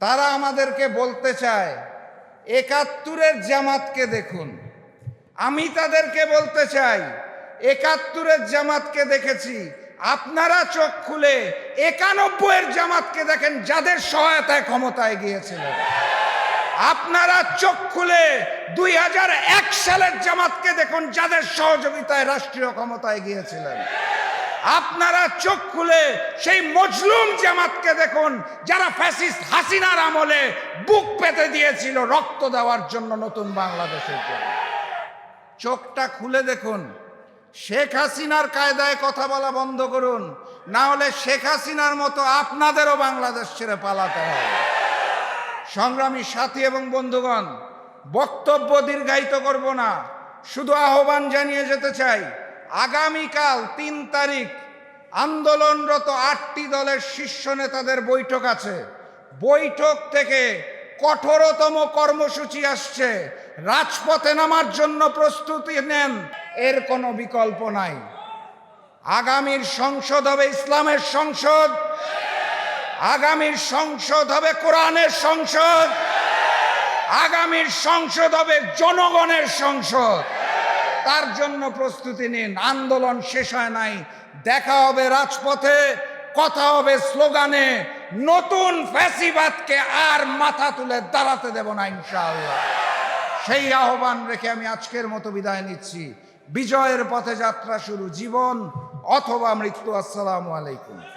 তারা আমাদেরকে বলতে চায়, একাত্তরের জামাতকে দেখুন। আমি তাদেরকে বলতে চাই, একাত্তরের জামাতকে দেখেছি। আপনারা চোখ খুলে একানব্বইয়ের জামাতকে দেখেন, যাদের সহায়তায় ক্ষমতায় গিয়েছিলেন আপনারা চোখ খুলে দুই হাজার এক সালের জামাতকে দেখুন, যাদের সহযোগিতায় রাষ্ট্রীয় ক্ষমতায় গিয়েছিলেন আপনারা চোখ খুলে সেই মজলুম জামাতকে দেখুন, যারা ফ্যাসিস্ট হাসিনার আমলে বুক পেতে দিয়েছিল রক্ত দেওয়ার জন্য নতুন বাংলাদেশের জন্য। চোখটা খুলে দেখুন, শেখ হাসিনার কায়দায় কথা বলা বন্ধ করুন, না হলে শেখ হাসিনার মতো আপনাদেরও বাংলাদেশ ছেড়ে পালাতে হবে। সংগ্রামী সাথী এবং বন্ধুগণ, বক্তব্য দীর্ঘায়িত করব না, শুধু আহ্বান জানিয়ে যেতে চাই আগামীকাল তিন তারিখ আন্দোলনরত আটটি দলের শীর্ষ নেতাদের বৈঠক আছে। বৈঠক থেকে কঠোরতম কর্মসূচি আসছে। রাজপথে নামার জন্য প্রস্তুতি নেন, এর কোনো বিকল্প নাই। আগামীর সংসদ হবে ইসলামের সংসদ। আগামীর সংসদ হবে কোরআনের সংসদ। আগামীর সংসদ হবে জনগণের সংসদ। তার জন্য প্রস্তুতি নিন। আন্দোলন শেষ হয় নাই। দেখা হবে রাজপথে, কথা হবে স্লোগানে। নতুন ফ্যাসিবাদকে আর মাথা তুলে দাঁড়াতে দেব না, ইনশাআল্লাহ। সেই আহ্বান রেখে আমি আজকের মতো বিদায় নিচ্ছি। বিজয়ের পথে যাত্রা শুরু। জীবন অথবা মৃত্যু। আসসালামু আলাইকুম।